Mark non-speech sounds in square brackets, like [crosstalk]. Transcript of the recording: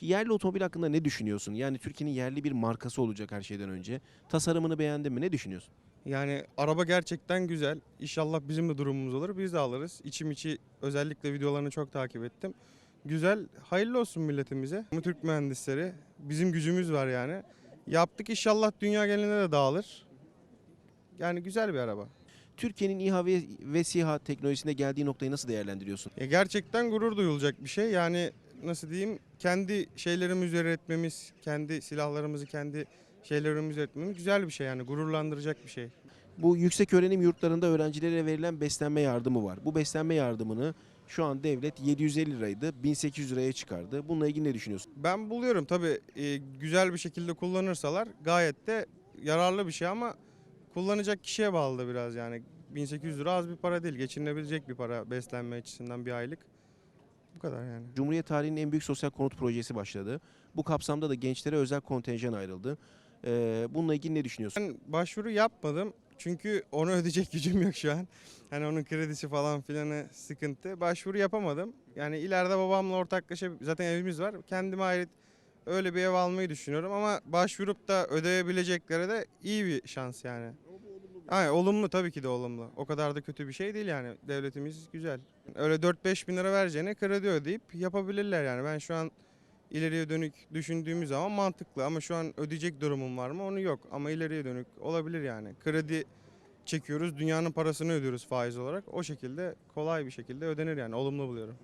Yerli otomobil hakkında ne düşünüyorsun? Yani Türkiye'nin yerli bir markası olacak her şeyden önce. Tasarımını beğendin mi? Ne düşünüyorsun? Yani araba gerçekten güzel. İnşallah bizim de durumumuz olur. Biz de alırız. İçim içi özellikle videolarını çok takip ettim. Güzel. Hayırlı olsun milletimize. Bu Türk mühendisleri. Bizim gücümüz var yani. Yaptık inşallah dünya geneline de dağılır. Yani güzel bir araba. Türkiye'nin İHA ve, ve SİHA teknolojisinde geldiği noktayı nasıl değerlendiriyorsun? Ya gerçekten gurur duyulacak bir şey. Yani nasıl diyeyim kendi şeylerimizi üretmemiz, kendi silahlarımızı, kendi şeylerimizi üretmemiz güzel bir şey yani gururlandıracak bir şey. Bu yüksek öğrenim yurtlarında öğrencilere verilen beslenme yardımı var. Bu beslenme yardımını şu an devlet 750 liraydı 1800 liraya çıkardı. Bununla ilgili ne düşünüyorsun? Ben buluyorum tabii e, güzel bir şekilde kullanırsalar gayet de yararlı bir şey ama kullanacak kişiye bağlı da biraz yani. 1800 lira az bir para değil. Geçinilebilecek bir para beslenme açısından bir aylık. Bu kadar yani. Cumhuriyet tarihinin en büyük sosyal konut projesi başladı. Bu kapsamda da gençlere özel kontenjan ayrıldı. Ee, bununla ilgili ne düşünüyorsun? Ben başvuru yapmadım. Çünkü onu [laughs] ödeyecek gücüm yok şu an. Hani onun kredisi falan filanı sıkıntı. Başvuru yapamadım. Yani ileride babamla ortaklaşa zaten evimiz var. Kendime ait öyle bir ev almayı düşünüyorum ama başvurup da ödeyebileceklere de iyi bir şans yani. Aynen, olumlu tabii ki de olumlu. O kadar da kötü bir şey değil yani. Devletimiz güzel. Öyle 4-5 bin lira vereceğine kredi ödeyip yapabilirler yani. Ben şu an ileriye dönük düşündüğümüz zaman mantıklı ama şu an ödeyecek durumum var mı onu yok ama ileriye dönük olabilir yani. Kredi çekiyoruz dünyanın parasını ödüyoruz faiz olarak o şekilde kolay bir şekilde ödenir yani olumlu buluyorum.